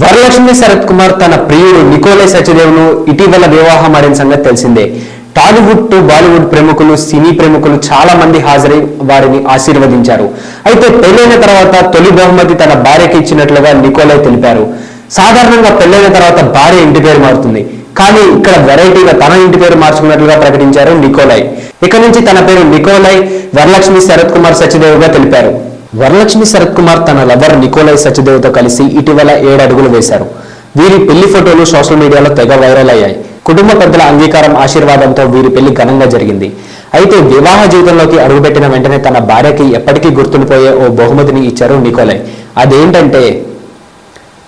వరలక్ష్మి శరత్ కుమార్ తన ప్రియుడు నికోలే సత్యదేవ్ను ఇటీవల వివాహం ఆడిన సంగతి తెలిసిందే. టాలీవుడ్ టు బాలీవుడ్ ప్రముఖులు సినీ ప్రముఖులు చాలా మంది హాజరై వారిని ఆశీర్వదించారు. అయితే పెళ్ళైన తర్వాత తొలి బహుమతి తన భార్యకి ఇచ్చినట్లుగా నికోలే తెలిపారు. సాధారణంగా పెళ్ళైన తర్వాత భార్య ఇంటి పేరు మారుతుంది. కానీ ఇక్కడ వెరైటీగా తన ఇంటి పేరు మార్చుకున్నట్లుగా ప్రకటించారు నికోలై ఇక నుంచి తన పేరు నికోలై వరలక్ష్మి శరత్ కుమార్ సత్యదేవ్గా తెలిపారు. వరలక్ష్మి శరత్ కుమార్ తన లవర్ నికోలై సత్యదేవ్తో కలిసి ఇటీవల ఏడు అడుగులు వేశారు. వీరి పెళ్ళి ఫోటోలు సోషల్ మీడియాలో తెగ వైరల్ అయ్యాయి. కుటుంబ పెద్దల అంగీకారం ఆశీర్వాదంతో వీరి పెళ్ళి ఘనంగా జరిగింది. అయితే వివాహ జీవితంలోకి అడుగుపెట్టిన వెంటనే తన భార్యకి ఎప్పటికీ గుర్తుండిపోయే ఓ బహుమతిని ఇచ్చారు నికోలై. అదేంటంటే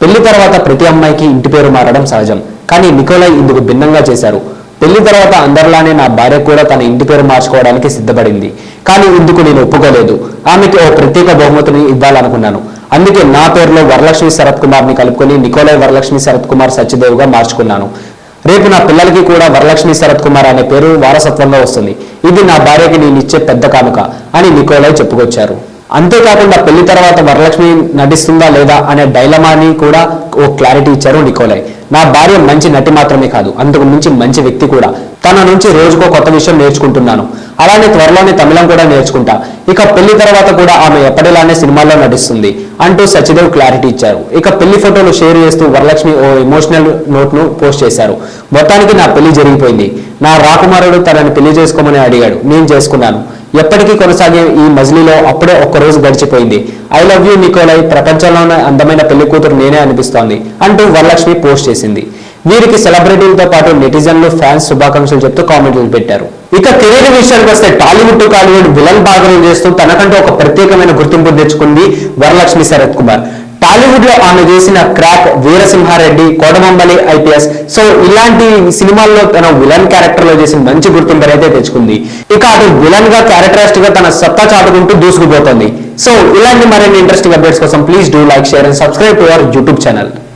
పెళ్ళి తర్వాత ప్రతి అమ్మాయికి ఇంటి పేరు మారడం సహజం. కానీ నికోలై ఇందుకు భిన్నంగా చేశారు. పెళ్ళి తర్వాత అందరిలానే నా భార్య కూడా తన ఇంటి పేరు మార్చుకోవడానికి సిద్ధపడింది. కానీ ఇందుకు నేను ఒప్పుకోలేదు. ఆమెకి ఓ ప్రత్యేక బహుమతిని ఇవ్వాలనుకున్నాను. అందుకే నా పేరులో వరలక్ష్మి శరత్ కుమార్ని కలుపుకొని నికోలై వరలక్ష్మి శరత్ కుమార్ సత్యదేవ్గా మార్చుకున్నాను. రేపు నా పిల్లలకి కూడా వరలక్ష్మి శరత్ కుమార్ అనే పేరు వారసత్వంగా వస్తుంది. ఇది నా భార్యకి నేను ఇచ్చే పెద్ద కానుక అని నికోలై చెప్పుకొచ్చారు. అంతేకాకుండా పెళ్ళి తర్వాత వరలక్ష్మి నటిస్తుందా లేదా అనే డైలమాని కూడా ఓ క్లారిటీ ఇచ్చారు నికోలై. నా భార్య మంచి నటి మాత్రమే కాదు అందుకు మించి మంచి వ్యక్తి కూడా. తన నుంచి రోజుకో కొత్త విషయం నేర్చుకుంటున్నాను. అలానే త్వరలోనే తమిళం కూడా నేర్చుకుంటా. ఇక పెళ్ళి తర్వాత కూడా ఆమె ఎప్పటిలానే సినిమాల్లో నటిస్తుంది అంటూ సత్యదేవ్ క్లారిటీ ఇచ్చారు. ఇక పెళ్ళి ఫోటోలు షేర్ చేస్తూ వరలక్ష్మి ఓ ఎమోషనల్ నోట్ను పోస్ట్ చేశారు. మొత్తానికి నా పెళ్ళి జరిగిపోయింది. నా రాకుమారుడు తనని పెళ్ళి చేసుకోమని అడిగాడు. నేను చేసుకున్నాను. ఎప్పటికీ కొనసాగే ఈ మజిలీలో అప్పుడే ఒక్కరోజు గడిచిపోయింది. ఐ లవ్ యూ నికోలై ప్రపంచంలోనే అందమైన పెళ్ళి కూతురు నేనే అనిపిస్తోంది అంటూ వరలక్ష్మి పోస్ట్ చేసింది. వీరికి సెలబ్రిటీలతో పాటు నెటిజన్లు ఫ్యాన్స్ శుభాకాంక్షలు చెప్తూ కామెంట్లు పెట్టారు. ఇక కెరీర్ విషయానికి వస్తే టాలీవుడ్ టు విలన్ భాగం చేస్తూ తనకంటూ ఒక ప్రత్యేకమైన గుర్తింపు తెచ్చుకుంది వరలక్ష్మి శరత్ కుమార్. టాలీవుడ్లో ఆమె చేసిన Crack Veera Simha Reddy Kotabommali IPS. So ఇలాంటి సినిమాల్లో తన విలన్ క్యారెక్టర్లో చేసిన మంచి గుర్తింపు అయితే తెచ్చుకుంది. ఇక అటు విలన్గా క్యారెక్టరిస్ట్గా తన సత్తా చాటుకుంటూ దూసుకుపోతుంది. సో ఇలాంటి మరిన్ని ఇంట్రెస్టింగ్ అప్డేట్స్ కోసం please do like share and subscribe to our YouTube channel.